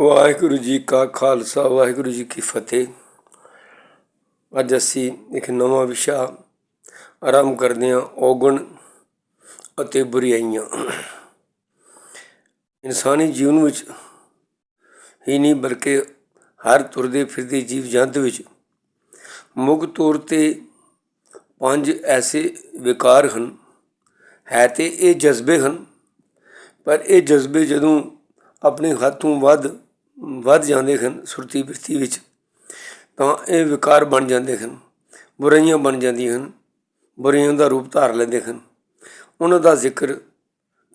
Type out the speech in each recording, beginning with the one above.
ਵਾਹਿਗੁਰੂ ਜੀ ਕਾ ਖਾਲਸਾ, ਵਾਹਿਗੁਰੂ ਜੀ ਕੀ ਫਤਿਹ। ਅੱਜ ਅਸੀਂ ਇੱਕ ਨਵਾਂ ਵਿਸ਼ਾ ਆਰੰਭ ਕਰਦੇ ਹਾਂ, ਔਗਣ ਅਤੇ ਬੁਰਾਈਆਂ ਇਨਸਾਨੀ ਜੀਵਨ ਵਿੱਚ ਹੀ ਨਹੀਂ, ਬਲਕਿ ਹਰ ਤੁਰਦੇ ਫਿਰਦੇ ਜੀਵ ਜੰਤ ਵਿੱਚ ਮੁੱਖ ਤੌਰ ਤੇ ਪੰਜ ਐਸੇ ਵਿਕਾਰ ਹਨ। ਹੈ ਤੇ ਇਹ ਜਜ਼ਬੇ ਹਨ, ਪਰ ਇਹ ਜਜ਼ਬੇ ਜਦੋਂ ਆਪਣੇ ਹੱਥੋਂ ਵੱਧ ਵੱਧ ਜਾਂਦੇ ਹਨ ਸੁਰਤੀ ਬਿਰਤੀ ਵਿੱਚ, ਤਾਂ ਇਹ ਵਿਕਾਰ ਬਣ ਜਾਂਦੇ ਹਨ, ਬੁਰਾਈਆਂ ਬਣ ਜਾਂਦੀਆਂ ਹਨ ਬੁਰਾਈਆਂ ਦਾ ਰੂਪ ਧਾਰ ਲੈਂਦੇ ਹਨ। ਉਹਨਾਂ ਦਾ ਜ਼ਿਕਰ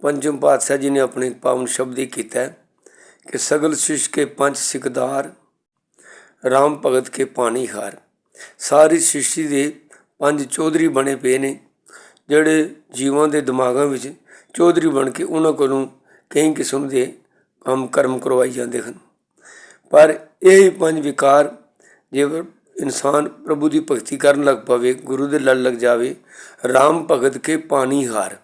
ਪੰਜਮ ਪਾਤਸ਼ਾਹ ਜੀ ਨੇ ਆਪਣੇ ਪਾਵਨ ਸ਼ਬਦ ਹੀ ਕੀਤਾ ਹੈ ਕਿ ਸਗਲ ਸ਼ਿਸ਼ ਕੇ ਪੰਜ ਸਿਕਦਾਰ, ਰਾਮ ਭਗਤ ਕੇ ਪਾਣੀ ਹਾਰ। ਸਾਰੀ ਸ੍ਰਿਸ਼ਟੀ ਦੇ ਪੰਜ ਚੌਧਰੀ ਬਣੇ ਪਏ ਨੇ, ਜਿਹੜੇ ਜੀਵਾਂ ਦੇ ਦਿਮਾਗਾਂ ਵਿੱਚ ਚੌਧਰੀ ਬਣ ਕੇ ਉਹਨਾਂ ਕੋਲੋਂ ਕਈ ਕਿਸਮ ਦੇ ਕੰਮ ਕਰਮ ਕਰਵਾਈ ਜਾਂਦੇ ਹਨ। ਪਰ ਇਹ ਹੀ ਪੰਜ ਵਿਕਾਰ ਜੇ ਇਨਸਾਨ ਪ੍ਰਭੂ ਦੀ ਭਗਤੀ ਕਰਨ ਲੱਗ ਪਵੇ, ਗੁਰੂ ਦੇ ਲੜ ਲੱਗ ਜਾਵੇ RAM ਭਗਤ ਕੇ ਪਾਣੀ ਹਾਰ।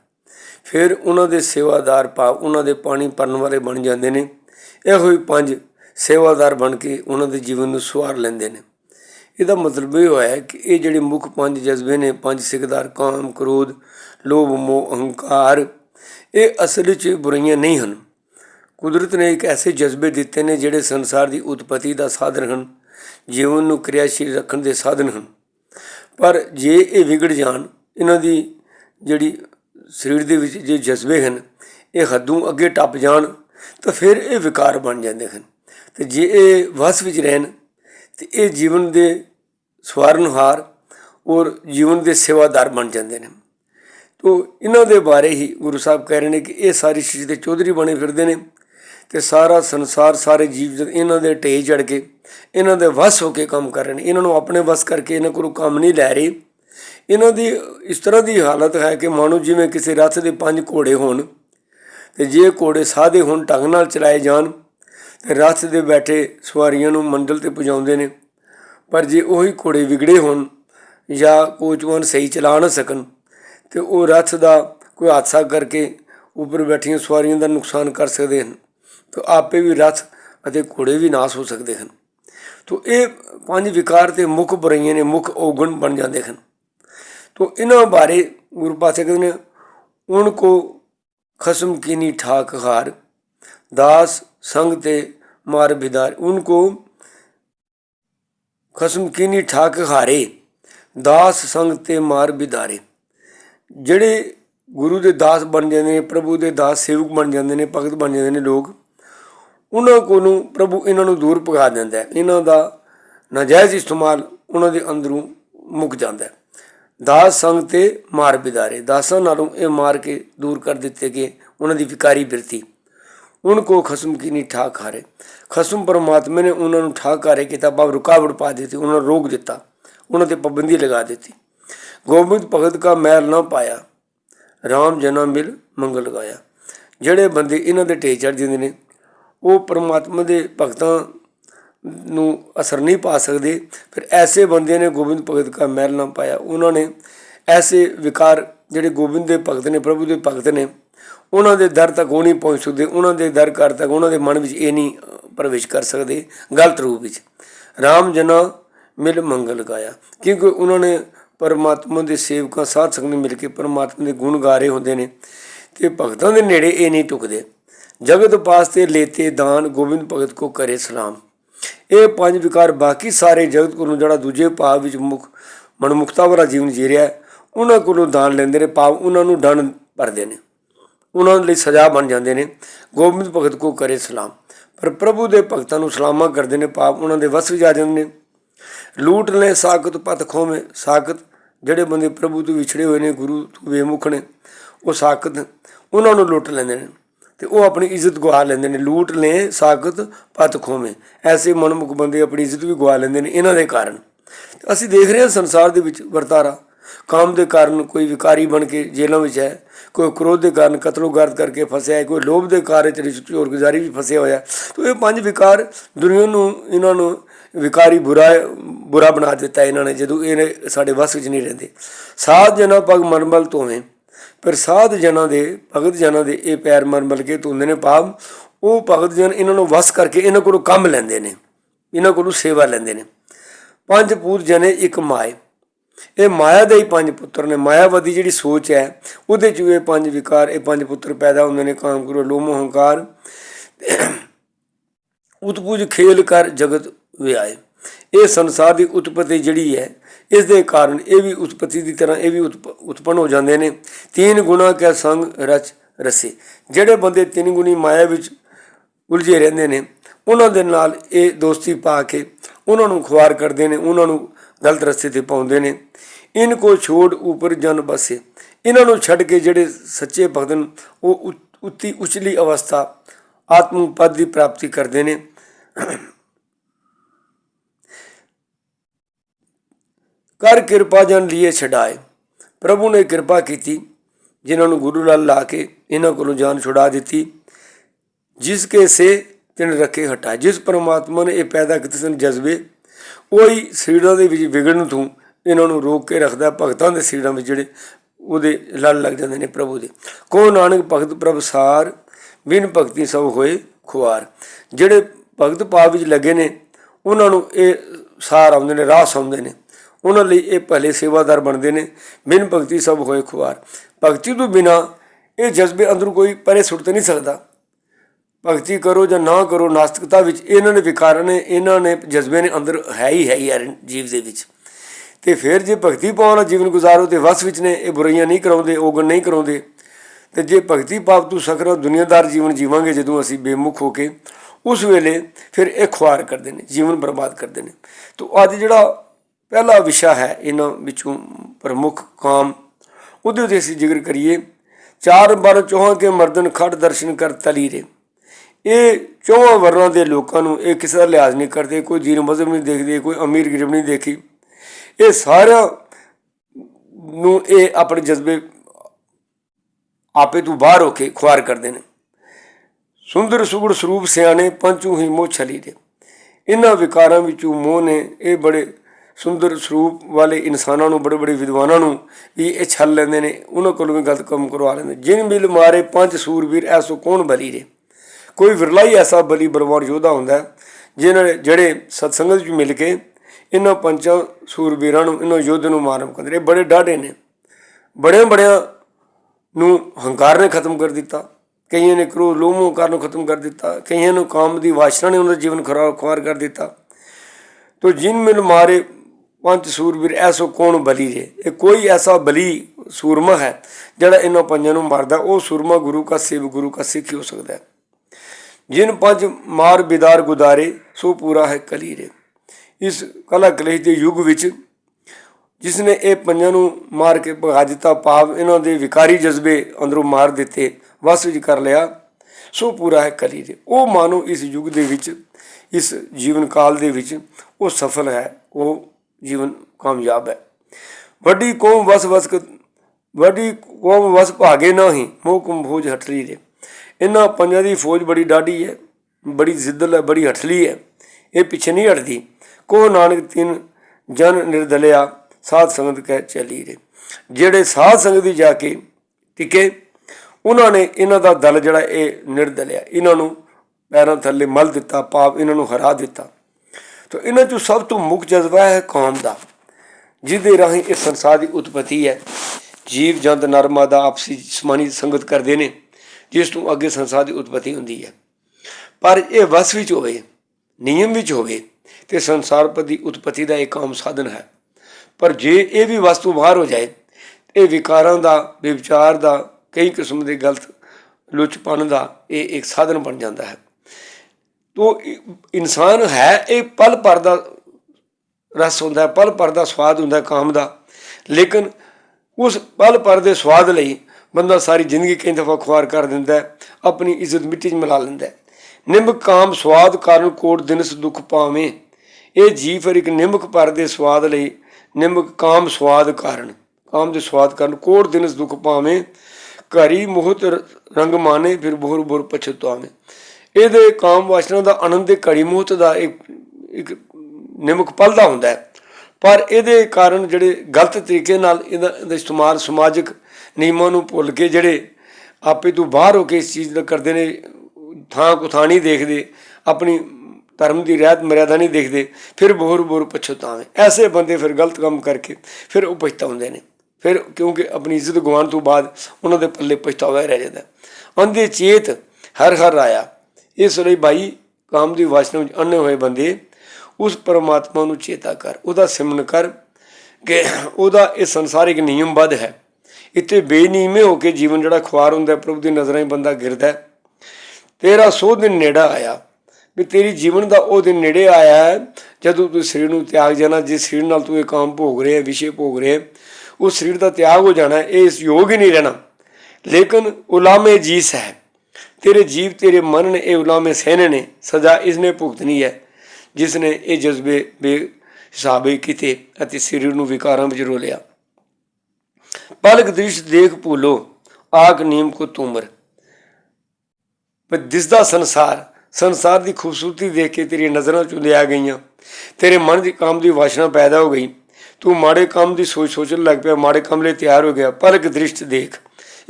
ਫਿਰ ਉਹਨਾਂ ਦੇ ਸੇਵਾਦਾਰ ਭਾਵ ਉਹਨਾਂ ਦੇ ਪਾਣੀ ਭਰਨ ਵਾਲੇ ਬਣ ਜਾਂਦੇ ਨੇ। ਇਹੋ ਹੀ ਪੰਜ ਸੇਵਾਦਾਰ ਬਣ ਕੇ ਉਹਨਾਂ ਦੇ ਜੀਵਨ ਨੂੰ ਸਵਾਰ ਲੈਂਦੇ ਨੇ। ਇਹਦਾ ਮਤਲਬ ਇਹ ਹੋਇਆ ਕਿ ਇਹ ਜਿਹੜੇ ਮੁੱਖ ਪੰਜ ਜਜ਼ਬੇ ਨੇ, ਪੰਜ ਸਿਕਦਾਰ ਕਾਮ, ਕ੍ਰੋਧ, ਲੋਭ, ਮੋਹ, ਅਹੰਕਾਰ, ਇਹ ਅਸਲ ਵਿੱਚ ਬੁਰਾਈਆਂ ਨਹੀਂ ਹਨ। ਕੁਦਰਤ ਨੇ ਇੱਕ ਐਸੇ ਜਜ਼ਬੇ ਦਿੱਤੇ ਨੇ ਜਿਹੜੇ ਸੰਸਾਰ ਦੀ ਉਤਪਤੀ ਦਾ ਸਾਧਨ ਹਨ, ਜੀਵਨ ਨੂੰ ਕਿਰਿਆਸ਼ੀਲ ਰੱਖਣ ਦੇ ਸਾਧਨ ਹਨ। ਪਰ ਜੇ ਇਹ ਵਿਗੜ ਜਾਣ, ਇਹਨਾਂ ਦੀ ਜਿਹੜੀ ਸਰੀਰ ਦੇ ਵਿੱਚ ਜੇ ਜਜ਼ਬੇ ਹਨ, ਇਹ ਹੱਦੋਂ ਅੱਗੇ ਟੱਪ ਜਾਣ, ਤਾਂ ਫਿਰ ਇਹ ਵਿਕਾਰ ਬਣ ਜਾਂਦੇ ਹਨ। ਤੇ ਜੇ ਇਹ ਵਸ ਵਿੱਚ ਰਹਿਣ, ਤੇ ਇਹ ਜੀਵਨ ਦੇ ਸਵਾਰਨਹਾਰ ਔਰ ਜੀਵਨ ਦੇ ਸੇਵਾਦਾਰ ਬਣ ਜਾਂਦੇ ਨੇ। ਤੋ ਇਹਨਾਂ ਦੇ ਬਾਰੇ ਹੀ ਗੁਰੂ ਸਾਹਿਬ ਕਹਿ ਰਹੇ ਨੇ ਕਿ ਇਹ ਸਾਰੀ ਸ੍ਰਿਸ਼ਟੀ ਦੇ ਚੌਧਰੀ ਬਣੇ ਫਿਰਦੇ ਨੇ। ਤੇ ਸਾਰਾ ਸੰਸਾਰ, ਸਾਰੇ ਜੀਵ ਜਗਤ ਇਹਨਾਂ ਦੇ ਢੇ ਚੜ ਕੇ, ਇਹਨਾਂ ਦੇ ਵਸ ਹੋ ਕੇ ਕੰਮ ਕਰ ਰਹੇ ਨੇ। ਇਹਨਾਂ ਨੂੰ ਆਪਣੇ ਵਸ ਕਰਕੇ ਇਹਨਾਂ ਕੋਲੋਂ ਕੰਮ ਨਹੀਂ ਲੈ ਰਹੇ। ਇਹਨਾਂ ਦੀ ਇਸ ਤਰ੍ਹਾਂ ਦੀ ਹਾਲਤ ਹੈ ਕਿ ਮਾਨੋ ਜਿਵੇਂ ਕਿਸੇ ਰਥ ਦੇ ਪੰਜ ਘੋੜੇ ਹੋਣ ਤੇ ਜੇ ਘੋੜੇ ਸਾਦੇ ਹੋਣ, ਢੰਗ ਨਾਲ ਚਲਾਏ ਜਾਣ, ਤੇ ਰਥ ਦੇ ਬੈਠੇ ਸਵਾਰੀਆਂ ਨੂੰ ਮੰਡਲ ਤੇ ਪਹੁੰਚਾਉਂਦੇ ਨੇ, ਪਰ ਜੇ ਉਹੀ ਘੋੜੇ ਵਿਗੜੇ ਹੋਣ ਜਾਂ ਕੋਚਵਾਨ ਸਹੀ ਚਲਾ ਨਾ ਸਕਣ, ਤੇ ਉਹ ਰਥ ਦਾ ਕੋਈ ਹਾਦਸਾ ਕਰਕੇ ਉੱਪਰ ਬੈਠੀਆਂ ਸਵਾਰੀਆਂ ਦਾ ਨੁਕਸਾਨ ਕਰ ਸਕਦੇ ਹਨ। ਤਾਂ ਆਪੇ ਵੀ ਰਥ ਅਤੇ ਘੋੜੇ ਵੀ ਨਾਸ ਹੋ ਸਕਦੇ ਹਨ। ਤਾਂ ਇਹ ਪੰਜ ਵਿਕਾਰ ਤੇ ਮੁੱਖ ਬੁਰਾਈਆਂ ਨੇ, ਮੁੱਖ ਔਗਣ ਬਣ ਜਾਂਦੇ ਹਨ। ਤਾਂ ਇਹਨਾਂ ਬਾਰੇ ਗੁਰੂ ਪਾਤਸ਼ਾਹ ਕਹਿੰਦੇ ਨੇ ਉਨ ਕੋ ਖਸਮ ਕੀਨੀ ਠਾਕ ਹਾਰ, ਦਾਸ ਸੰਗ ਤੇ ਮਾਰ ਬਿਦਾਰ ਉਨ ਕੋ ਖਸਮ ਕੀਨੀ ਠਾਕ ਹਾਰੇ, ਦਾਸ ਸੰਗ ਤੇ ਮਾਰ ਬਿਦਾਰੇ ਜਿਹੜੇ ਗੁਰੂ ਦੇ ਦਾਸ ਬਣ ਜਾਂਦੇ ਨੇ, ਪ੍ਰਭੂ ਦੇ ਦਾਸ ਸੇਵਕ ਬਣ ਜਾਂਦੇ ਨੇ, ਭਗਤ ਬਣ ਜਾਂਦੇ ਨੇ ਲੋਕ ਉਹਨਾਂ ਕੋਲੋਂ ਪ੍ਰਭੂ ਇਹਨਾਂ ਨੂੰ ਦੂਰ ਭਗਾ ਦਿੰਦਾ ਹੈ। ਇਹਨਾਂ ਦਾ ਨਾਜਾਇਜ਼ ਇਸਤੇਮਾਲ ਉਹਨਾਂ ਦੇ ਅੰਦਰੋਂ ਮੁੱਕ ਜਾਂਦਾ ਹੈ। ਦਾਸ ਸੰਗ ਤੇ ਮਾਰ ਬਿਦਾਰੇ। ਦਾਸਾਂ ਨਾਲੋਂ ਇਹ ਮਾਰ ਕੇ ਦੂਰ ਕਰ ਦਿੱਤੇ ਗਏ ਉਹਨਾਂ ਦੀ ਵਿਕਾਰੀ ਬਿਰਤੀ। ਉਨ ਕੋ ਖਸਮ ਕੀ ਨਹੀਂ ਠਾਕ ਹਾਰੇ। ਖਸਮ ਪਰਮਾਤਮਾ ਨੇ ਉਹਨਾਂ ਨੂੰ ਠਾਕ ਹਾਰੇ ਕੀਤਾ ਬਾਬ ਰੁਕਾਵਟ ਪਾ ਦਿੱਤੀ, ਉਹਨਾਂ ਨੂੰ ਰੋਕ ਦਿੱਤਾ, ਉਹਨਾਂ ਤੇ ਪਾਬੰਦੀ ਲਗਾ ਦਿੱਤੀ। ਗੋਬਿੰਦ ਭਗਤ ਕਾ ਮੈਲ ਨਾ ਪਾਇਆ। RAM ਜਨਮ ਮਿਲ ਮੰਗਲ ਗਾਇਆ। ਜਿਹੜੇ ਬੰਦੇ ਇਹਨਾਂ ਦੇ ਢੇ ਚੜ ਜਾਂਦੇ ਨੇ ਉਹ ਪਰਮਾਤਮਾ ਦੇ ਭਗਤਾਂ ਨੂੰ ਅਸਰ ਨਹੀਂ ਪਾ ਸਕਦੇ। ਫਿਰ ਐਸੇ ਬੰਦੇ ਨੇ ਗੋਬਿੰਦ ਭਗਤ ਕਾ ਮਹਿਲ ਨਾ ਪਾਇਆ। ਉਹਨਾਂ ਨੇ ਐਸੇ ਵਿਕਾਰ ਜਿਹੜੇ ਗੋਬਿੰਦ ਦੇ ਭਗਤ ਨੇ, ਪ੍ਰਭੂ ਦੇ ਭਗਤ ਨੇ, ਉਹਨਾਂ ਦੇ ਦਰ ਤੱਕ ਉਹ ਨਹੀਂ ਪਹੁੰਚ ਸਕਦੇ। ਉਹਨਾਂ ਦੇ ਦਰ ਘਰ ਤੱਕ ਉਹਨਾਂ ਦੇ ਮਨ ਵਿੱਚ ਇਹ ਨਹੀਂ ਪ੍ਰਵੇਸ਼ ਕਰ ਸਕਦੇ। ਗਲਤ ਰੂਪ ਵਿੱਚ RAM ਜਨਾ ਮਿਲ ਮੰਗਲ ਗਾਇਆ। ਕਿਉਂਕਿ ਉਹਨਾਂ ਨੇ ਪਰਮਾਤਮਾ ਦੇ ਸੇਵਕਾਂ ਸਾਧ ਸੰਗਤ ਮਿਲ ਕੇ ਪਰਮਾਤਮਾ ਦੇ ਗੁਣ ਗਾ ਰਹੇ ਹੁੰਦੇ ਨੇ ਤੇ ਭਗਤਾਂ ਦੇ ਨੇੜੇ ਇਹ ਨਹੀਂ ਟੁਕਦੇ। ਜਗਤ ਪਾਸਤੇ ਲੇਤੇ ਦਾਨ ਗੋਬਿੰਦ ਭਗਤ ਕੋ ਕਰੇ ਸਲਾਮ। ਇਹ ਪੰਜ ਵਿਕਾਰ ਬਾਕੀ ਸਾਰੇ ਜਗਤ ਕੋਲੋਂ ਜਿਹੜਾ ਦੂਜੇ ਭਾਵ ਵਿੱਚ ਮੁਖ ਮਨਮੁਖਤਾ ਵਾਲਾ ਜੀਵਨ ਜੀ ਰਿਹਾ ਉਹਨਾਂ ਕੋਲੋਂ ਦਾਨ ਲੈਂਦੇ ਨੇ ਪਾਪ ਉਹਨਾਂ ਨੂੰ ਡੰਨ ਭਰਦੇ ਨੇ। ਉਹਨਾਂ ਲਈ ਸਜ਼ਾ ਬਣ ਜਾਂਦੇ ਨੇ। ਗੋਬਿੰਦ ਭਗਤ ਕੋ ਕਰੇ ਸਲਾਮ। ਪਰ ਪ੍ਰਭੂ ਦੇ ਭਗਤਾਂ ਨੂੰ ਸਲਾਮਾ ਕਰਦੇ ਨੇ ਪਾਪ ਉਹਨਾਂ ਦੇ ਵਸ ਵਿੱਚ ਆ ਜਾਂਦੇ ਨੇ। ਲੂਟ ਲੈ ਸਾਖਤ ਪਤ ਖੋਵੇਂ। ਸਾਖਤ ਜਿਹੜੇ ਬੰਦੇ ਪ੍ਰਭੂ ਤੋਂ ਵਿਛੜੇ ਹੋਏ ਨੇ, ਗੁਰੂ ਤੋਂ ਬੇਮੁਖ ਨੇ, ਉਹ ਸਾਖਤ ਉਹਨਾਂ ਨੂੰ ਲੁੱਟ ਲੈਂਦੇ ਨੇ। ਤੇ ਉਹ ਆਪਣੀ ਇੱਜ਼ਤ ਗਵਾ ਲੈਂਦੇ ਨੇ, ਲੂਟ ਲੈ ਸਾਖਤ, ਪਤ ਖੋਵੇਂ। ਐਸੇ ਮਨਮੁਖ ਬੰਦੇ ਆਪਣੀ ਇੱਜ਼ਤ ਵੀ ਗਵਾ ਲੈਂਦੇ ਨੇ, ਇਹਨਾਂ ਦੇ ਕਾਰਨ। ਅਸੀਂ ਦੇਖ ਰਹੇ ਹਾਂ ਸੰਸਾਰ ਦੇ ਵਿੱਚ ਵਰਤਾਰਾ। ਕਾਮ ਦੇ ਕਾਰਨ ਕੋਈ ਵਿਕਾਰੀ ਬਣ ਕੇ ਜੇਲ੍ਹਾਂ ਵਿੱਚ ਹੈ, ਕੋਈ ਕ੍ਰੋਧ ਦੇ ਕਾਰਨ ਕਤਲੋਗਾਰਦ ਕਰਕੇ ਫਸਿਆ ਹੈ, ਕੋਈ ਲੋਭ ਦੇ ਕਾਰਨ ਰਿਸ਼ਵਤ ਚੋਰ ਗੁਜ਼ਾਰੀ ਵੀ ਫਸਿਆ ਹੋਇਆ ਤਾਂ ਇਹ ਪੰਜ ਵਿਕਾਰ ਦੁਨੀਆ ਨੂੰ, ਇਹਨਾਂ ਨੂੰ ਵਿਕਾਰੀ ਬੁਰਾ ਬੁਰਾ ਬਣਾ ਦਿੱਤਾ ਇਹਨਾਂ ਨੇ, ਜਦੋਂ ਇਹ ਸਾਡੇ ਵਸ ਵਿੱਚ ਨਹੀਂ ਰਹਿੰਦੇ। ਸਾਧ ਜਨਾ ਪਗ ਮਰਮਲ ਤੋਵੇਂ ਪਰ ਸਾਧ ਜਨਾਂ ਦੇ, ਭਗਤ ਜਨਾਂ ਦੇ ਇਹ ਪੈਰ ਮਰਮਲ ਕੇ ਧੁੰਦੇ ਨੇ ਪਾਪ ਉਹ ਭਗਤ ਜਨ ਇਹਨਾਂ ਨੂੰ ਵਸ ਕਰਕੇ ਇਹਨਾਂ ਕੋਲੋਂ ਕੰਮ ਲੈਂਦੇ ਨੇ, ਇਹਨਾਂ ਕੋਲੋਂ ਸੇਵਾ ਲੈਂਦੇ ਨੇ। ਪੰਜ ਪੂਤ ਜਨੇ ਇੱਕ ਮਾਏ। ਇਹ ਮਾਇਆ ਦੇ ਹੀ ਪੰਜ ਪੁੱਤਰ ਨੇ, ਮਾਇਆਵਾਦੀ ਜਿਹੜੀ ਸੋਚ ਹੈ, ਉਹਦੇ ਚ ਇਹ ਪੰਜ ਵਿਕਾਰ, ਇਹ ਪੰਜ ਪੁੱਤਰ ਪੈਦਾ ਹੁੰਦੇ ਨੇ, ਕਾਮ ਕਰੋ ਲੋਮ ਹੰਕਾਰ ਉਤਪੂਜ ਖੇਲ ਕਰ ਜਗਤ ਵਿਆਏ ਇਹ ਸੰਸਾਰ ਦੀ ਉਤਪਤੀ ਜਿਹੜੀ ਹੈ ਇਸ ਦੇ ਕਾਰਨ ਇਹ ਵੀ ਉਤਪਤੀ ਦੀ ਤਰ੍ਹਾਂ ਇਹ ਵੀ ਉਤਪ- ਉਤਪੰਨ ਹੋ ਜਾਂਦੇ ਨੇ। ਤੀਨ ਗੁਣਾ ਕੇ ਸੰਗ ਰਚ ਰਸੇ। ਜਿਹੜੇ ਬੰਦੇ ਤਿੰਨ ਗੁਣੀ ਮਾਇਆ ਵਿੱਚ ਉਲਝੇ ਰਹਿੰਦੇ ਨੇ, ਉਹਨਾਂ ਦੇ ਨਾਲ ਇਹ ਦੋਸਤੀ ਪਾ ਕੇ ਉਹਨਾਂ ਨੂੰ ਖੁਆਰ ਕਰਦੇ ਨੇ, ਉਹਨਾਂ ਨੂੰ ਗਲਤ ਰਸਤੇ ਤੇ ਪਾਉਂਦੇ ਨੇ। ਇਨ ਕੋ ਛੋੜ ਉਪਰ ਜਨ ਬਸੇ। ਇਹਨਾਂ ਨੂੰ ਛੱਡ ਕੇ ਜਿਹੜੇ ਸੱਚੇ ਭਗਤ ਨੇ, ਉਹ ਉੱਤੀ ਉਚਲੀ ਅਵਸਥਾ ਆਤਮ ਪਦ ਦੀ ਪ੍ਰਾਪਤੀ ਕਰਦੇ ਨੇ। ਕਰ ਕਿਰਪਾ ਜਨ ਲਿਏ ਛਡਾਏ। ਪ੍ਰਭੂ ਨੇ ਕਿਰਪਾ ਕੀਤੀ, ਜਿਨ੍ਹਾਂ ਨੂੰ ਗੁਰੂ ਨਾਲ ਲਾ ਕੇ ਇਹਨਾਂ ਕੋਲੋਂ ਜਾਨ ਛੁਡਾ ਦਿੱਤੀ, ਜਿਸ ਕੇ ਸੇ ਤਿਨ ਰੱਖੇ ਹਟਾ ਜਿਸ ਪਰਮਾਤਮਾ ਨੇ ਇਹ ਪੈਦਾ ਕੀਤੇ ਸਨ ਜਜ਼ਬੇ, ਉਹੀ ਸੀੜਾਂ ਦੇ ਵਿੱਚ ਵਿਗੜਨ ਤੋਂ ਇਹਨਾਂ ਨੂੰ ਰੋਕ ਕੇ ਰੱਖਦਾ, ਭਗਤਾਂ ਦੇ ਸੀੜਾਂ ਵਿੱਚ ਜਿਹੜੇ ਉਹਦੇ ਲੜ ਲੱਗ ਜਾਂਦੇ ਨੇ ਪ੍ਰਭੂ ਦੇ। ਕੋ ਨਾਨਕ ਭਗਤ ਪ੍ਰਭ ਸਾਰ, ਬਿਨ ਭਗਤੀ ਸਭ ਹੋਏ ਖੁਆਰ। ਜਿਹੜੇ ਭਗਤ ਭਾਵ ਵਿੱਚ ਲੱਗੇ ਨੇ ਉਹਨਾਂ ਨੂੰ ਇਹ ਸਾਰ ਆਉਂਦੇ ਨੇ, ਰਾਸ ਆਉਂਦੇ ਨੇ। ਉਹਨਾਂ ਲਈ ਇਹ ਭਲੇ ਸੇਵਾਦਾਰ ਬਣਦੇ ਨੇ। ਬਿਨ ਭਗਤੀ ਸਭ ਹੋਏ ਖੁਆਰ। ਭਗਤੀ ਤੋਂ ਬਿਨਾ ਇਹ ਜਜ਼ਬੇ ਅੰਦਰੋਂ ਕੋਈ ਪਰੇ ਸੁੱਟ ਤਾਂ ਨਹੀਂ ਸਕਦਾ। ਭਗਤੀ ਕਰੋ ਜਾਂ ਨਾ ਕਰੋ, ਨਾਸਤਿਕਤਾ ਵਿੱਚ ਇਹਨਾਂ ਨੇ ਵਿਕਾਰਾਂ ਨੇ, ਇਹਨਾਂ ਨੇ ਜਜ਼ਬੇ ਨੇ ਅੰਦਰ ਹੈ ਹੀ ਹੈ ਹੀ ਯਾਰ ਜੀਵ ਦੇ ਵਿੱਚ। ਤੇ ਫਿਰ ਜੇ ਭਗਤੀ ਪਾਉਣ ਨਾਲ ਜੀਵਨ ਗੁਜ਼ਾਰੋ ਤੇ ਵਸ ਵਿੱਚ ਨੇ, ਇਹ ਬੁਰਾਈਆਂ ਨਹੀਂ ਕਰਾਉਂਦੇ ਔਗਣ ਨਹੀਂ ਕਰਾਉਂਦੇ। ਤੇ ਜੇ ਭਗਤੀ ਪਾਪ ਤੋਂ ਸਕਰਾ ਦੁਨੀਆਦਾਰ ਜੀਵਨ ਜੀਵਾਂਗੇ ਜਦੋਂ ਅਸੀਂ ਬੇਮੁਖ ਹੋ ਕੇ ਉਸ ਵੇਲੇ ਫਿਰ ਇਹ ਖੁਆਰ ਕਰਦੇ ਨੇ, ਜੀਵਨ ਬਰਬਾਦ ਕਰਦੇ ਨੇ। ਤੋਂ ਅੱਜ ਜਿਹੜਾ ਪਹਿਲਾ ਵਿਸ਼ਾ ਹੈ ਇਹਨਾਂ ਵਿੱਚੋਂ ਪ੍ਰਮੁੱਖ ਕਾਮ। ਉਹਦੇ ਉੱਤੇ ਅਸੀਂ ਜ਼ਿਕਰ ਕਰੀਏ, ਚਾਰ ਬਰ ਚੋਹਾਂ ਕੇ ਮਰਦਨ ਖੜ ਦਰਸ਼ਨ ਕਰ ਤਲੀ ਰੇ। ਇਹ ਚੌਹਾਂ ਵਰਨਾਂ ਦੇ ਲੋਕਾਂ ਨੂੰ ਇਹ ਕਿਸੇ ਦਾ ਲਿਹਾਜ਼ ਨਹੀਂ ਕਰਦੇ, ਕੋਈ ਜ਼ੀਰ ਮਜ਼ਹਬ ਨਹੀਂ ਦੇਖਦੇ, ਕੋਈ ਅਮੀਰ ਗਰੀਬ ਨਹੀਂ ਦੇਖੀ। ਇਹ ਸਾਰਿਆਂ ਨੂੰ ਇਹ ਆਪਣੇ ਜਜ਼ਬੇ ਆਪੇ ਤੋਂ ਬਾਹਰ ਹੋ ਕੇ ਖੁਆਰ ਕਰਦੇ ਨੇ। ਸੁੰਦਰ ਸੁਗੜ ਸਰੂਪ ਸਿਆਣੇ ਪੰਚੂ ਹੀ ਮੋਹ ਛਲੀ ਦੇ ਇਹਨਾਂ ਵਿਕਾਰਾਂ ਵਿੱਚੋਂ ਮੋਹ ਨੇ ਇਹ ਬੜੇ ਸੁੰਦਰ ਸਰੂਪ ਵਾਲੇ ਇਨਸਾਨਾਂ ਨੂੰ, ਬੜੇ ਬੜੇ ਵਿਦਵਾਨਾਂ ਨੂੰ ਵੀ ਇਹ ਛਲ ਲੈਂਦੇ ਨੇ, ਉਹਨਾਂ ਕੋਲੋਂ ਵੀ ਗਲਤ ਕੰਮ ਕਰਵਾ ਲੈਂਦੇ ਜਿਨ ਮਿਲ ਮਾਰੇ ਪੰਜ ਸੂਰਬੀਰ ਐਸੋ ਕੌਣ ਬਲੀ ਰੇ? ਕੋਈ ਵਿਰਲਾ ਹੀ ਐਸਾ ਬਲੀ ਬਲਵਾਨ ਯੋਧਾ ਹੁੰਦਾ ਜਿਹਨਾਂ ਜਿਹੜੇ ਸਤਸੰਗਤ ਵਿੱਚ ਮਿਲ ਕੇ ਇਹਨਾਂ ਪੰਜਾਂ ਸੂਰਬੀਰਾਂ ਨੂੰ, ਇਹਨਾਂ ਯੋਧ ਨੂੰ ਮਾਰਨ ਕਰਦੇ ਬੜੇ ਡਾਢੇ ਨੇ। ਬੜਿਆਂ ਬੜਿਆਂ ਨੂੰ ਹੰਕਾਰ ਨੇ ਖਤਮ ਕਰ ਦਿੱਤਾ। ਕਈਆਂ ਨੇ ਕ੍ਰੋਧ ਲੋਭ ਮੋਹ ਕਾਰਨ ਖਤਮ ਕਰ ਦਿੱਤਾ। ਕਈਆਂ ਨੂੰ ਕਾਮ ਦੀ ਵਾਸ਼ਨਾ ਨੇ ਉਹਨਾਂ ਦਾ ਜੀਵਨ ਖਰਾਬ ਖੁਆਰ ਕਰ ਦਿੱਤਾ। ਤੋ ਜਿਨ ਮਿਲ ਮਾਰੇ ਪੰਜ ਸੂਰਬੀਰ ਐਸੋ ਕੌਣ ਬਲੀ ਜੇ? ਇਹ ਕੋਈ ਐਸਾ ਬਲੀ ਸੂਰਮਾ ਹੈ ਜਿਹੜਾ ਇਹਨਾਂ ਪੰਜਾਂ ਨੂੰ ਮਾਰਦਾ ਉਹ ਸੂਰਮਾ ਗੁਰੂ ਕਾ ਸੇਵ, ਗੁਰੂ ਕਾ ਸਿੱਖ ਹੀ ਹੋ ਸਕਦਾ ਹੈ। ਜਿਨ ਪੰਜ ਮਾਰ ਬਿਦਾਰ ਗੁਦਾਰੇ, ਸੋ ਪੂਰਾ ਹੈ ਕਲੀ ਰੇ ਇਸ ਕਲਾ ਕਲੇਸ਼ ਦੇ ਯੁੱਗ ਵਿੱਚ ਜਿਸ ਨੇ ਇਹ ਪੰਜਾਂ ਨੂੰ ਮਾਰ ਕੇ ਭਗਾ ਦਿੱਤਾ ਪਾਪ ਇਹਨਾਂ ਦੇ ਵਿਕਾਰੀ ਜਜ਼ਬੇ ਅੰਦਰੋਂ ਮਾਰ ਦਿੱਤੇ, ਵਸ ਵਿੱਚ ਕਰ ਲਿਆ, ਸੋ ਪੂਰਾ ਹੈ ਕਲੀ ਰੇ ਉਹ ਮਾਨੋ ਇਸ ਯੁੱਗ ਦੇ ਵਿੱਚ, ਇਸ ਜੀਵਨ ਕਾਲ ਦੇ ਵਿੱਚ ਉਹ ਸਫਲ ਹੈ। ਉਹ ਜੀਵਨ ਕਾਮਯਾਬ ਹੈ। ਵੱਡੀ ਕੌਮ ਵਸ ਵਸ ਵੱਡੀ ਕੌਮ ਵਸ ਭਾਗੇ ਨਹੀਂ ਮੋਹ ਕੁੰਭ ਭੋਜ ਹਟਲੀ ਰੇ। ਇਹਨਾਂ ਪੰਜਾਂ ਦੀ ਫੌਜ ਬੜੀ ਡਾਢੀ ਹੈ, ਬੜੀ ਜ਼ਿੱਦਲ ਹੈ, ਬੜੀ ਹਠਲੀ ਹੈ। ਇਹ ਪਿੱਛੇ ਨਹੀਂ ਹਟਦੀ। ਕੋ ਨਾਨਕ ਤਿੰਨ ਜਨ ਨਿਰਦਲਿਆ ਸਾਧ ਸੰਗਤ ਕਹਿ ਚਲੀ ਰੇ। ਜਿਹੜੇ ਸਾਧ ਸੰਗਤ ਦੀ ਜਾ ਕੇ ਟਿਕੇ, ਉਹਨਾਂ ਨੇ ਇਹਨਾਂ ਦਾ ਦਲ ਜਿਹੜਾ ਇਹ ਨਿਰਦਲਿਆ। ਇਹਨਾਂ ਨੂੰ ਪੈਰਾਂ ਥੱਲੇ ਮਲ ਦਿੱਤਾ, ਪਾਪ ਇਹਨਾਂ ਨੂੰ ਹਰਾ ਦਿੱਤਾ। ਤਾਂ ਇਹਨਾਂ ਚੋਂ ਸਭ ਤੋਂ ਮੁੱਖ ਜਜ਼ਬਾ ਹੈ ਕੌਮ ਦਾ, ਜਿਹਦੇ ਰਾਹੀਂ ਇਸ ਸੰਸਾਰ ਦੀ ਉਤਪਤੀ ਹੈ। ਜੀਵ, ਜੰਤ, ਨਰਮਾ ਦਾ ਆਪਸੀ ਜਿਸਮਾਨੀ ਸੰਗਤ ਕਰਦੇ ਨੇ, ਜਿਸ ਤੋਂ ਅੱਗੇ ਸੰਸਾਰ ਦੀ ਉਤਪਤੀ ਹੁੰਦੀ ਹੈ। ਪਰ ਇਹ ਵਸ ਵਿੱਚ ਹੋਵੇ, ਨਿਯਮ ਵਿੱਚ ਹੋਵੇ, ਤੇ ਸੰਸਾਰ ਦੀ ਉਤਪਤੀ ਦਾ ਇੱਕ ਆਮ ਸਾਧਨ ਹੈ। ਪਰ ਜੇ ਇਹ ਵੀ ਵਸਤੂ ਬਾਹਰ ਹੋ ਜਾਏ, ਇਹ ਵਿਕਾਰਾਂ ਦਾ ਵਿਚਾਰ ਦਾ, ਕਈ ਕਿਸਮ ਦੇ ਗਲਤ, ਲੁਚਪਨ ਦਾ ਇਹ ਇੱਕ ਸਾਧਨ ਬਣ ਜਾਂਦਾ ਹੈ। ਤੋ ਇਨਸਾਨ ਹੈ, ਇਹ ਪਲ ਭਰ ਦਾ ਰਸ ਹੁੰਦਾ, ਪਲ ਭਰ ਦਾ ਸਵਾਦ ਹੁੰਦਾ ਕਾਮ ਦਾ। ਲੇਕਿਨ ਉਸ ਪਲ ਭਰ ਦੇ ਸਵਾਦ ਲਈ ਬੰਦਾ ਸਾਰੀ ਜ਼ਿੰਦਗੀ ਕਈ ਦਫਾ ਖੁਆਰ ਕਰ ਦਿੰਦਾ ਹੈ, ਆਪਣੀ ਇੱਜ਼ਤ ਮਿੱਟੀ 'ਚ ਮਿਲਾ ਲੈਂਦਾ ਹੈ। ਨਿੰਮਕ ਕਾਮ ਸਵਾਦ ਕਾਰਨ ਕੋਟ ਦਿਨਸ ਦੁੱਖ ਪਾਵੇਂ। ਇਹ ਜੀ ਫਿਰ ਇੱਕ ਨਿੰਮਕ ਭਰ ਦੇ ਸਵਾਦ ਲਈ ਨਿੰਮਕ ਕਾਮ ਸਵਾਦ ਕਾਰਨ, ਕਾਮ ਦੇ ਸਵਾਦ ਕਾਰਨ ਕੋਟ ਦਿਨਸ ਦੁੱਖ ਪਾਵੇਂ। ਘਰੀ ਮੋਹਤ ਰੰਗ ਮਾਨੇ, ਫਿਰ ਬੋਰ ਬੋਰ ਪਛਤਾਵੇਂ ਇਹਦੇ ਕਾਮ ਵਾਸਨਾ ਦਾ ਆਨੰਦ ਦੇ ਘੜੀ ਮੂਹਤ ਦਾ ਇੱਕ ਇੱਕ ਨਿਮਕ ਪਲ ਦਾ ਹੁੰਦਾ ਹੈ। ਪਰ ਇਹਦੇ ਕਾਰਨ ਜਿਹੜੇ ਗਲਤ ਤਰੀਕੇ ਨਾਲ ਇਹਦਾ ਇਹਦਾ ਇਸਤੇਮਾਲ ਸਮਾਜਿਕ ਨਿਯਮਾਂ ਨੂੰ ਭੁੱਲ ਕੇ ਜਿਹੜੇ ਆਪੇ ਤੋਂ ਬਾਹਰ ਹੋ ਕੇ ਇਸ ਚੀਜ਼ ਦਾ ਕਰਦੇ ਨੇ, ਥਾਂ ਕੁਥਾਂ ਨਹੀਂ ਦੇਖਦੇ, ਆਪਣੀ ਧਰਮ ਦੀ ਰਹਿਤ ਮਰਿਆਦਾ ਨਹੀਂ ਦੇਖਦੇ, ਫਿਰ ਬੋਰ ਬੋਰ ਪਛਤਾਵੇ ਐਸੇ ਬੰਦੇ ਫਿਰ ਗਲਤ ਕੰਮ ਕਰਕੇ ਫਿਰ ਉਹ ਪਛਤਾਉਂਦੇ ਨੇ। ਫਿਰ ਕਿਉਂਕਿ ਆਪਣੀ ਇੱਜ਼ਤ ਗਵਾਉਣ ਤੋਂ ਬਾਅਦ ਉਹਨਾਂ ਦੇ ਪੱਲੇ ਪਛਤਾਵਾ ਰਹਿ ਜਾਂਦਾ ਅੰਦੇ ਚੇਤ ਹਰ ਹਰ ਆਇਆ। ਇਸ ਲਈ ਭਾਈ ਕਾਮ ਦੀ ਵਾਸਨਾ ਵਿੱਚ ਅੰਨੇ ਹੋਏ ਬੰਦੇ, ਉਸ ਪਰਮਾਤਮਾ ਨੂੰ ਚੇਤਾ ਕਰ, ਉਹਦਾ ਸਿਮਰਨ ਕਰ ਕਿ ਉਹਦਾ ਇਹ ਸੰਸਾਰਿਕ ਨਿਯਮਬੱਧ ਹੈ। ਇੱਥੇ ਬੇਨੀਮੇ ਹੋ ਕੇ ਜੀਵਨ ਜਿਹੜਾ ਖੁਆਰ ਹੁੰਦਾ ਪ੍ਰਭੂ ਦੀ ਨਜ਼ਰਾਂ 'ਚ ਬੰਦਾ ਗਿਰਦਾ ਤੇਰਾ ਸੋ ਦਿਨ ਨੇੜਾ ਆਇਆ, ਵੀ ਤੇਰੀ ਜੀਵਨ ਦਾ ਉਹ ਦਿਨ ਨੇੜੇ ਆਇਆ ਹੈ, ਜਦੋਂ ਤੂੰ ਸਰੀਰ ਨੂੰ ਤਿਆਗ ਜਾਣਾ, ਜਿਸ ਸਰੀਰ ਨਾਲ ਤੂੰ ਇਹ ਕਾਮ ਭੋਗ ਰਿਹਾ ਵਿਸ਼ੇ ਭੋਗ ਰਿਹਾ ਉਹ ਸਰੀਰ ਦਾ ਤਿਆਗ ਹੋ ਜਾਣਾ ਇਹ ਇਸ ਯੋਗ ਹੀ ਨਹੀਂ ਰਹਿਣਾ। ਲੇਕਿਨ ਉਲਾਮੇ ਜੀਸ ਹੈ ਤੇਰੇ ਜੀਵ ਤੇਰੇ ਮਨ ਨੇ, ਇਹ ਉਲਾਮੇ ਸਹਿਣੇ ਨੇ, ਸਜ਼ਾ ਇਸਨੇ ਭੁਗਤਣੀ ਹੈ, ਜਿਸ ਨੇ ਇਹ ਜਜ਼ਬੇ ਬੇ ਹਿਸਾਬੇ ਕੀਤੇ ਅਤੇ ਸਰੀਰ ਨੂੰ ਵਿਕਾਰਾਂ ਵਿੱਚ ਰੋਲਿਆ। ਪਲਕ ਦ੍ਰਿਸ਼ ਦੇਖ ਭੂਲੋ ਆਕ ਨੀਮ ਕੋ ਤੁਮਰ। ਪਰ ਦਿਸਦਾ ਸੰਸਾਰ ਸੰਸਾਰ ਦੀ ਖੂਬਸੂਰਤੀ ਦੇਖ ਕੇ ਤੇਰੀ ਨਜ਼ਰਾਂ ਚੋਂ ਲਿਆ ਗਈਆਂ। ਤੇਰੇ ਮਨ ਦੀ ਕੰਮ ਦੀ ਵਾਸ਼ਨਾ ਪੈਦਾ ਹੋ ਗਈ। ਤੂੰ ਮਾੜੇ ਕੰਮ ਦੀ ਸੋਚ ਸੋਚਣ ਲੱਗ ਪਿਆ, ਮਾੜੇ ਕੰਮ ਲਈ ਤਿਆਰ ਹੋ ਗਿਆ। ਪਲਕ ਦ੍ਰਿਸ਼ਟ ਦੇਖ,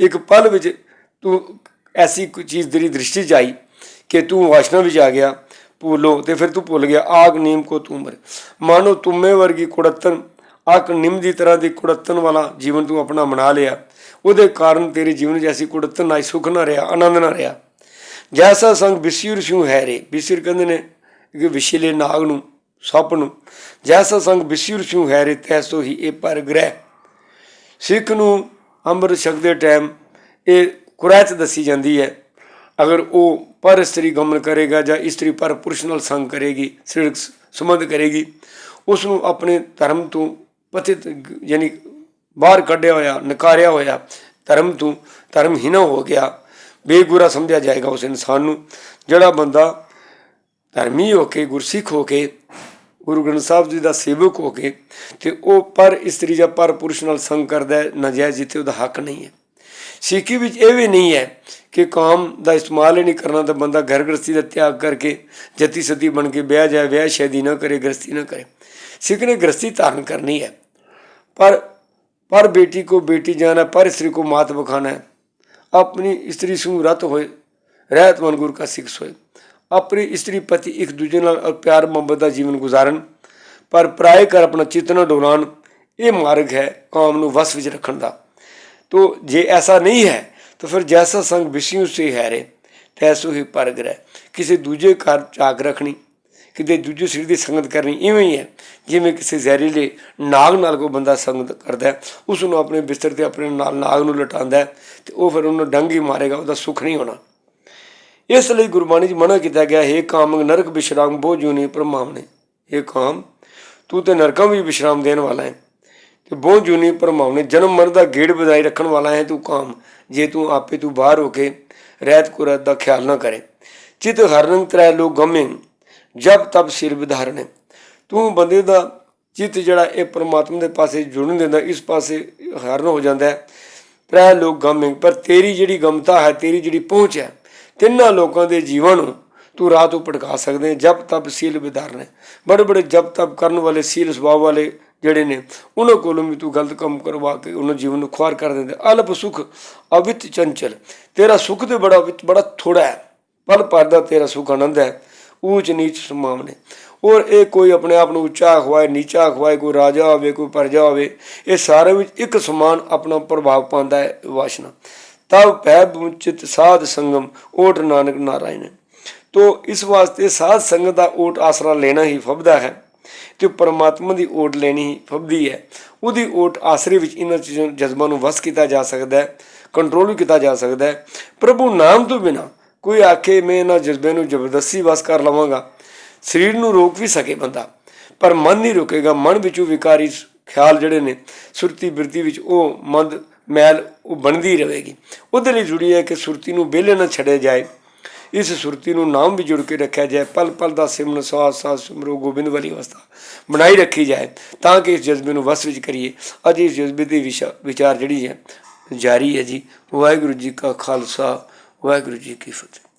ਇੱਕ ਪਲ ਵਿੱਚ ਤੂੰ ਐਸੀ ਕੋਈ ਚੀਜ਼ ਤੇਰੀ ਦ੍ਰਿਸ਼ਟੀ 'ਚ ਆਈ ਕਿ ਤੂੰ ਵਾਸ਼ਨਾ ਵਿੱਚ ਆ ਗਿਆ, ਭੁੱਲੋ ਤੇ ਫਿਰ ਤੂੰ ਭੁੱਲ ਗਿਆ, ਆਗ ਨੀਮ ਕੋ ਤੁਮਰ ਮਾਨੋ ਤੁਮੇ ਵਰਗੀ ਕੁੜੱਤਨ ਆਕ ਨਿੰਮ ਦੀ ਤਰ੍ਹਾਂ ਦੀ ਕੁੜੱਤਨ ਵਾਲਾ ਜੀਵਨ ਤੂੰ ਆਪਣਾ ਬਣਾ ਲਿਆ। ਉਹਦੇ ਕਾਰਨ ਤੇਰੇ ਜੀਵਨ 'ਚ ਐਸੀ ਕੁੜੱਤਨ ਨਾ ਸੁਖ, ਨਾ ਰਿਹਾ, ਆਨੰਦ ਨਾ ਰਿਹਾ। ਜੈਸਾ ਸੰਗ ਬਿਸਿਰ ਸਿਉ ਹੈ ਰੇ ਬਿਸਿਰ ਕਹਿੰਦੇ ਨੇ ਕਿ ਵਿਸ਼ੇਲੇ ਨਾਗ ਨੂੰ, ਸੱਪ ਨੂੰ। ਜੈਸਾ ਸੰਗ ਬਿਸਿਰ ਸਿਉ ਹੈ ਰੇ, ਤੈਸੋ ਹੀ ਇਹ ਪਰ ਗ੍ਰਹਿ। ਸਿੱਖ ਨੂੰ ਅੰਮ੍ਰਿਤ ਛਕਦੇ ਟਾਈਮ ਇਹ ਕੁਰੈਤ ਦੱਸੀ ਜਾਂਦੀ ਹੈ, ਅਗਰ ਉਹ ਪਰ ਇਸਤਰੀ ਗਮਨ ਕਰੇਗਾ ਜਾਂ ਇਸਤਰੀ ਪਰ ਪੁਰਸ਼ ਨਾਲ ਸੰਗ ਕਰੇਗੀ, ਸਰੀਰਕ ਸੰਬੰਧ ਕਰੇਗੀ ਉਸ ਨੂੰ ਆਪਣੇ ਧਰਮ ਤੋਂ ਪਤਿਤ ਯਾਨੀ ਬਾਹਰ ਕੱਢਿਆ ਹੋਇਆ, ਨਕਾਰਿਆ ਹੋਇਆ ਧਰਮ ਤੋਂ ਧਰਮਹੀਣਾ ਹੋ ਗਿਆ, ਬੇਗੁਰਾ ਸਮਝਿਆ ਜਾਏਗਾ ਉਸ ਇਨਸਾਨ ਨੂੰ, ਜਿਹੜਾ ਬੰਦਾ ਧਰਮੀ ਹੋ ਕੇ, ਗੁਰਸਿੱਖ ਹੋ ਕੇ, ਗੁਰੂ ਗ੍ਰੰਥ ਸਾਹਿਬ ਜੀ ਦਾ ਸੇਵਕ ਹੋ ਕੇ, ਤੇ ਉਹ ਪਰ ਇਸਤਰੀ ਜਾਂ ਪਰ ਪੁਰਸ਼ ਨਾਲ ਸੰਗ ਕਰਦਾ ਹੈ, ਨਾਜਾਇਜ਼ ਜਿੱਥੇ ਉਹਦਾ ਹੱਕ ਨਹੀਂ ਹੈ। ਸਿੱਖੀ ਵਿੱਚ ਇਹ ਵੀ ਨਹੀਂ ਹੈ ਕਿ ਕਾਮ ਦਾ ਇਸਤੇਮਾਲ ਹੀ ਨਹੀਂ ਕਰਨਾ ਤਾਂ ਬੰਦਾ ਘਰ ਗ੍ਰਸਤੀ ਦਾ ਤਿਆਗ ਕਰਕੇ ਜਤੀ ਸਤੀ ਬਣ ਕੇ ਵਿਆਹ ਜਾਏ ਵਿਆਹ ਸ਼ਾਦੀ ਨਾ ਕਰੇ ਗ੍ਰਸਤੀ ਨਾ ਕਰੇ ਸਿੱਖ ਨੇ ਗ੍ਰਸਤੀ ਧਾਰਨ ਕਰਨੀ ਹੈ पर पर बेटी को बेटी जाना पर स्त्री को मात बखाना है अपनी स्त्री सु रत होए ਰਹਿਤ ਮਨ ਗੁਰ ਕਾ ਸਿੱਖ ਸੋਏ ਆਪਣੀ ਇਸਤਰੀ ਪਤੀ ਇੱਕ ਦੂਜੇ ਨਾਲ ਅ- ਪਿਆਰ ਮੁਹੱਬਤ ਦਾ ਜੀਵਨ ਗੁਜ਼ਾਰਨ ਪਰ ਪਰਾਏ ਕਰ ਆਪਣਾ ਚਿੱਤ ਨਾ ਡੋਲਾਣ ਇਹ ਮਾਰਗ ਹੈ ਕਾਮ ਨੂੰ ਵਸ ਵਿੱਚ ਰੱਖਣ ਦਾ तो ਜੇ ਐਸਾ ਨਹੀਂ ਹੈ, ਤਾਂ ਫਿਰ ਜੈਸਾ ਸੰਗ ਵਿਸ਼ਿਉ ਸੇ ਹੈ ਤੈਸੋ ਹੀ ਪਰਗ ਰਹਿ। ਕਿਸੇ ਦੂਜੇ ਘਰ ਝਾਕ ਰੱਖਣੀ, ਕਿਤੇ ਦੂਜੇ ਸਰੀਰ ਦੀ ਸੰਗਤ ਕਰਨੀ ਇਵੇਂ ਹੀ ਹੈ, ਜਿਵੇਂ ਕਿਸੇ ਜ਼ਹਿਰੀਲੇ ਨਾਗ ਨਾਲ ਕੋਈ ਬੰਦਾ ਸੰਗਤ ਕਰਦਾ ਹੈ ਉਸ ਨੂੰ ਆਪਣੇ ਬਿਸਤਰ ਤੇ ਆਪਣੇ ਨਾਲ ਨਾਗ ਨੂੰ ਲਟਾਉਂਦਾ ਹੈ, ਤੇ ਉਹ ਫਿਰ ਉਹਨੂੰ ਡੰਗੀ ਮਾਰੇਗਾ, ਉਹਦਾ ਸੁੱਖ ਨਹੀਂ ਹੋਣਾ। ਇਸ ਲਈ ਗੁਰਬਾਣੀ 'ਚ ਮਨਾ ਕੀਤਾ ਗਿਆ, ਹੈ ਕਾਮ ਨਰਕ ਵਿਸ਼ਰਾਮ ਬੋ ਜੂਨੀ ਪਰਮਾਵਨੇ ਇਹ ਕਾਮ, ਤੂੰ ਤੇ ਨਰਕਾਂ ਵੀ ਵਿਸ਼ਰਾਮ ਦੇਣ ਵਾਲਾ ਹੈ। ਤੇ ਬਹੁ ਜੂਨੀ ਪਰਮਾਵਨੇ ਜਨਮ ਮਰਨ ਦਾ ਗੇੜ ਬਜਾਈ ਰੱਖਣ ਵਾਲਾ ਹੈ ਤੂੰ ਕਾਮ। ਜੇ ਤੂੰ ਆਪੇ ਤੂੰ ਬਾਹਰ ਹੋ ਕੇ ਰਹਿਤ ਕੁਰਤ ਦਾ ਖਿਆਲ ਨਾ ਕਰੇ। ਚਿਤ ਹਰਨ ਤ੍ਰੈ ਲੋਕ ਗਮੇ ਜਬ ਤਬ ਸਿਰ ਵਿਧਾਰਣੇ ਤੂੰ ਬੰਦੇ ਦਾ ਚਿੱਤ ਜਿਹੜਾ ਇਹ ਪਰਮਾਤਮਾ ਦੇ ਪਾਸੇ ਜੁੜਨ ਦਿੰਦਾ, ਇਸ ਪਾਸੇ ਹਰਨ ਹੋ ਜਾਂਦਾ ਹੈ। ਤ੍ਰੈ ਲੋਕ ਗਮੇ ਪਰ ਤੇਰੀ ਜਿਹੜੀ ਗਮਤਾ ਹੈ, ਤੇਰੀ ਜਿਹੜੀ ਪਹੁੰਚ ਹੈ, ਤਿੰਨਾਂ ਲੋਕਾਂ ਦੇ ਜੀਵਨ ਨੂੰ ਤੂੰ ਰਾਹ ਤੋਂ ਭਟਕਾ ਸਕਦੇ ਹੈ। ਜਬ ਤਬ ਸੀਲ ਵਿਧਾਰਨੇ ਬੜੇ ਬੜੇ ਜਬ ਤਬ ਕਰਨ ਵਾਲੇ, ਸੀਲ ਸੁਭਾਅ ਵਾਲੇ ਜਿਹੜੇ ਨੇ, ਉਹਨਾਂ ਕੋਲੋਂ ਵੀ ਤੂੰ ਗਲਤ ਕੰਮ ਕਰਵਾ ਕੇ ਉਹਨਾਂ ਜੀਵਨ ਨੂੰ ਖੁਆਰ ਕਰ ਦਿੰਦੇ। ਅਲਪ ਸੁਖ, ਅਵਿਤ ਚੰਚਲ। ਤੇਰਾ ਸੁਖ ਤੇ ਬੜਾ ਵਿੱਚ ਬੜਾ ਥੋੜਾ ਹੈ ਪਲ ਭਰ ਦਾ ਤੇਰਾ ਸੁਖ ਆਨੰਦ ਹੈ। ਊਚ ਨੀਚ ਸਮਾਵਨੇ ਔਰ ਇਹ ਕੋਈ ਆਪਣੇ ਆਪ ਨੂੰ ਉੱਚਾ ਖਵਾਏ, ਨੀਚਾ ਖਵਾਏ, ਕੋਈ ਰਾਜਾ ਹੋਵੇ, ਕੋਈ ਪ੍ਰਜਾ ਹੋਵੇ, ਇਹ ਸਾਰੇ ਵਿੱਚ ਇੱਕ ਸਮਾਨ ਆਪਣਾ ਪ੍ਰਭਾਵ ਪਾਉਂਦਾ ਹੈ ਵਾਸ਼ਨਾ। ਤਬ ਭੈ ਬੁਚਿਤ ਸਾਧ ਸੰਗਮ, ਓਟ ਨਾਨਕ ਨਾਰਾਇਣ। ਤੋ ਇਸ ਵਾਸਤੇ ਸਾਧ ਸੰਗਤ ਦਾ ਓਟ ਆਸਰਾ ਲੈਣਾ ਹੀ ਫਬਦਾ ਹੈ। ਤੇ ਪਰਮਾਤਮਾ ਦੀ ਓਟ ਲੈਣੀ ਹੀ ਫਬਦੀ ਹੈ। ਉਹਦੀ ਓਟ ਆਸਰੇ ਵਿੱਚ ਇਹਨਾਂ ਚੀਜ਼ਾਂ, ਜਜ਼ਬਾਂ ਨੂੰ ਵਸ ਕੀਤਾ ਜਾ ਸਕਦਾ ਹੈ ਕੰਟਰੋਲ ਵੀ ਕੀਤਾ ਜਾ ਸਕਦਾ ਹੈ। ਪ੍ਰਭੂ ਨਾਮ ਤੋਂ ਬਿਨਾ ਕੋਈ ਆਖੇ, ਮੈਂ ਇਹਨਾਂ ਜਜ਼ਬੇ ਨੂੰ ਜ਼ਬਰਦਸਤੀ ਵਸ ਕਰ ਲਵਾਂਗਾ। ਸਰੀਰ ਨੂੰ ਰੋਕ ਵੀ ਸਕੇ ਬੰਦਾ, ਪਰ ਮਨ ਨਹੀਂ ਰੁਕੇਗਾ। ਮਨ ਵਿੱਚੋਂ ਵਿਕਾਰੀ ਖਿਆਲ ਜਿਹੜੇ ਨੇ, ਸੁਰਤੀ ਬਿਰਤੀ ਵਿੱਚ ਉਹ ਮੰਦ ਮੈਲ ਉਹ ਬਣਦੀ ਰਹੇਗੀ। ਉਹਦੇ ਲਈ ਜ਼ਰੂਰੀ ਹੈ ਕਿ ਸੁਰਤੀ ਨੂੰ ਵਿਹਲੇ ਨਾ ਛੱਡਿਆ ਜਾਏ। ਇਸ ਸੁਰਤੀ ਨੂੰ ਨਾਮ ਵੀ ਜੁੜ ਕੇ ਰੱਖਿਆ ਜਾਏ, ਪਲ ਪਲ ਦਾ ਸਿਮਰਨ ਸਾਸ ਸਾਸ ਸਿਮਰੋ ਗੋਬਿੰਦ ਵਾਲੀ ਅਵਸਥਾ ਬਣਾਈ ਰੱਖੀ ਜਾਏ ਤਾਂ ਕਿ ਇਸ ਜਜ਼ਬੇ ਨੂੰ ਵਸ ਵਿੱਚ ਕਰੀਏ। ਅੱਜ ਇਸ ਜਜ਼ਬੇ ਦੀ ਵਿਸ਼ਾ- ਵਿਚਾਰ ਜਿਹੜੀ ਹੈ, ਜਾਰੀ ਹੈ ਜੀ। ਵਾਹਿਗੁਰੂ ਜੀ ਕਾ ਖਾਲਸਾ, ਵਾਹਿਗੁਰੂ ਜੀ ਕੀ ਫਤਿਹ।